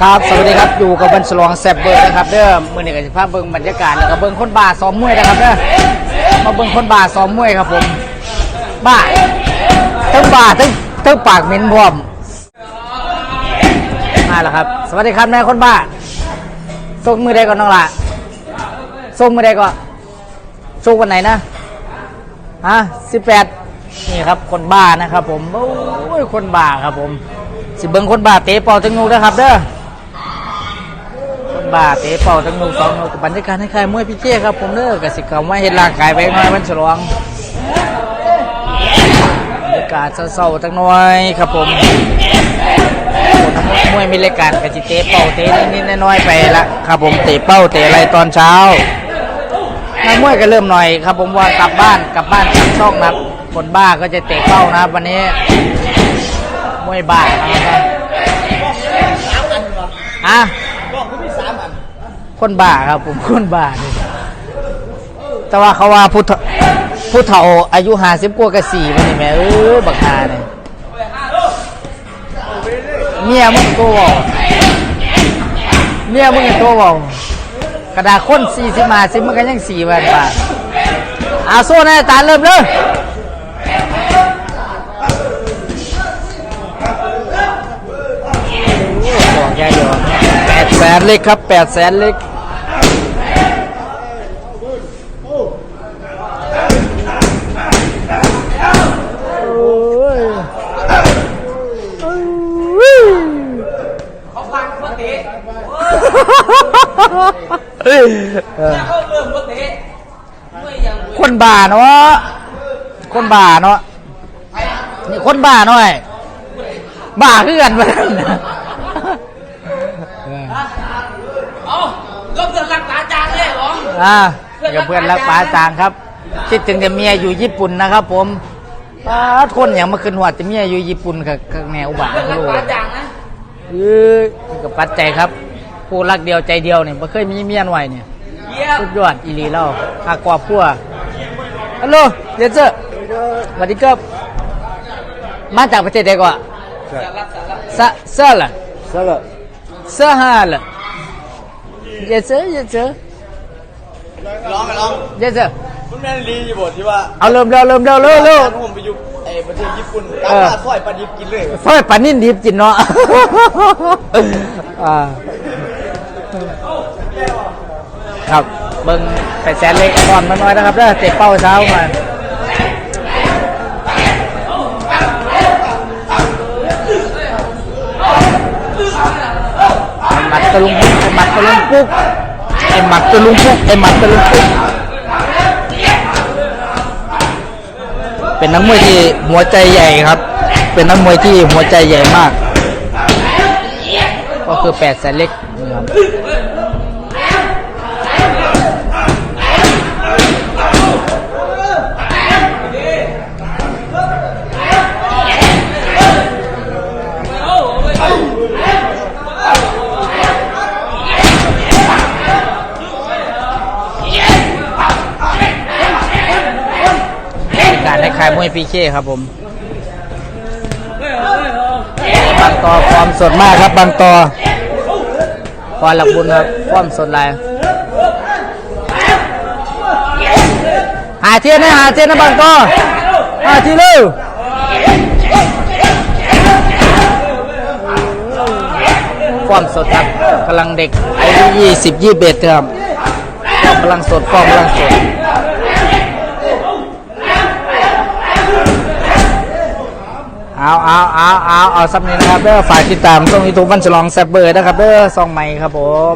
ครับสวัสดีครับอยู่กับบันฉลองแซบเบอร์นะครับเด้อมือนี้ก็จะพาเบิ่งบรรยากาศแล้วก็เบิ่งคนบ้าซ้อมมวยนะครับเด้อมาเบิ่งคนบ้าซ้อมมวยครับผมบ้าทั้งบ้าทั้งทั้งปากเหม็นพร้อมมาแล้วครับ สวัสดีครับแม่คนบ้าส่งมือใดก่อนน้องละส่งมือใดก่อนส่งวันไหนนะฮะสิบแปดนี่ครับคนบ้านะครับผมโอ้ยคนบ้าครับผมสิเบิ้งคนบ้าเตะป่าจังงูนะครับเด้อ บ้าเตะเป่าจังงูสองงูกับบรรยากาศให้ใครมวยพี่เจ้ครับผมเด้อกสิกรรมว่าเห็นร่างกายไปหน่อยมันฉลองบรรยากาศเศร้าๆจังน่อยครับผมมวยมีรายการกสิเตะเป่าเตะนิดๆน้อยๆไปละครับผมเตะเป้าเตะอะไรตอนเช้านักมวยก็เริ่มหน่อยครับ ผมว่ากลับบ้านกลับบ้านกลับช่องนะครับคนบ้าก็จะเตะเข้านะครับวันนี้มวยบ้านะครับอะ คนบ้าครับผมคนบ้านี่แต่ว่าเขาว่าผู้เฒ่าผู้เฒ่าอายุห้าสิบกว่ากับสี่มันนี่แม่เออบักฮาเนี่ยเมียมึงตัวบอกเมียมึงตัวบอกกระดาษข้นสี่สิบมาสิมันก็ยังสี่วันบาทอาโซ่นะตาเริ่มเลยบอกแกอยู่แปดแสนเล็กครับแปดแสนเล็กโอ้ยโอ้ย เขาพังเขาเตะ เออ เขาเริ่มเขาเตะไม่ยัง คนบ้าเนาะ คนบ้าเนาะ นี่คนบ้าหน่อย บ้าคือกันไปเอ้าก็เพื่อนรักษาจางเลยเหรอ อ่ากับเพื่อนรักป้าจางครับ คิดถึงแต่เมียอยู่ญี่ปุ่นนะครับ ผมป้าดคนอย่างมาขึ้นหัวแต่เมียอยู่ญี่ปุ่นกับกับแนวอุบัติเพื่อนรักรู้ษาจางนะเออกับปัดใจครับ ผู้รักเดียวใจเดียวเนี่ยไม่เคยมีเมียหน่อยเนี่ยเยี่ยมสุดยอดอีหลีเล่าหากกว่าพัวฮัลโหลเดนเซอร์สวัสดีครับมาจากประเทศใดก่อนซาซาละ Salah. ซาฮาละเยสเซอร์เยสเซอร์ร้องไปร้องเยสเซอร์คุณแม่ลีอยู่บทที่ว่าเอาเริ่มเร็วเริ่มเร็วเร็วเร็วตอนผมไปอยู่ไอ้ประเทศญี่ปุ่นกลับเออมาซอยปลาดิบกินเลยซอยปลานิ่นดิบกินเนาะอ่า ครับเบิ้งไปแสนเล็กก่อนมาหน่อยนะครับเด้อเจ็บเป้าเช้ามาไอ้หมัดตะลุงปุ๊กไอ้หมัดตะลุงปุ๊กไอ้หมัดตะลุงปุ๊กไอ้หมัดตะลุงปุ๊กเป็นนักมวยที่หัวใจใหญ่ครับ เป็นนักมวยที่หัวใจใหญ่มาก ก็คือแปดแสนเล็ก การให้ขายมวยพีเคครับผมบางตอฟอร์มสดมากครับบางตอ พอหลักบุญครับฟอร์มสดลายหาเทียนนะหาเทียนนะบางตอหาทีเร็วฟอร์มสดครับกำลังเด็กอายุยี่สิบยี่สิบเอ็ดครับฟอร์มกำลังสดฟอร์มกำลังสด เอาเอาเอาเอาเอาซับนี้นะครับเด้อฝากติดตามช่องยูทูบบันฉลองแซบเบอร์นะครับเด้อซองใหม่ครับผม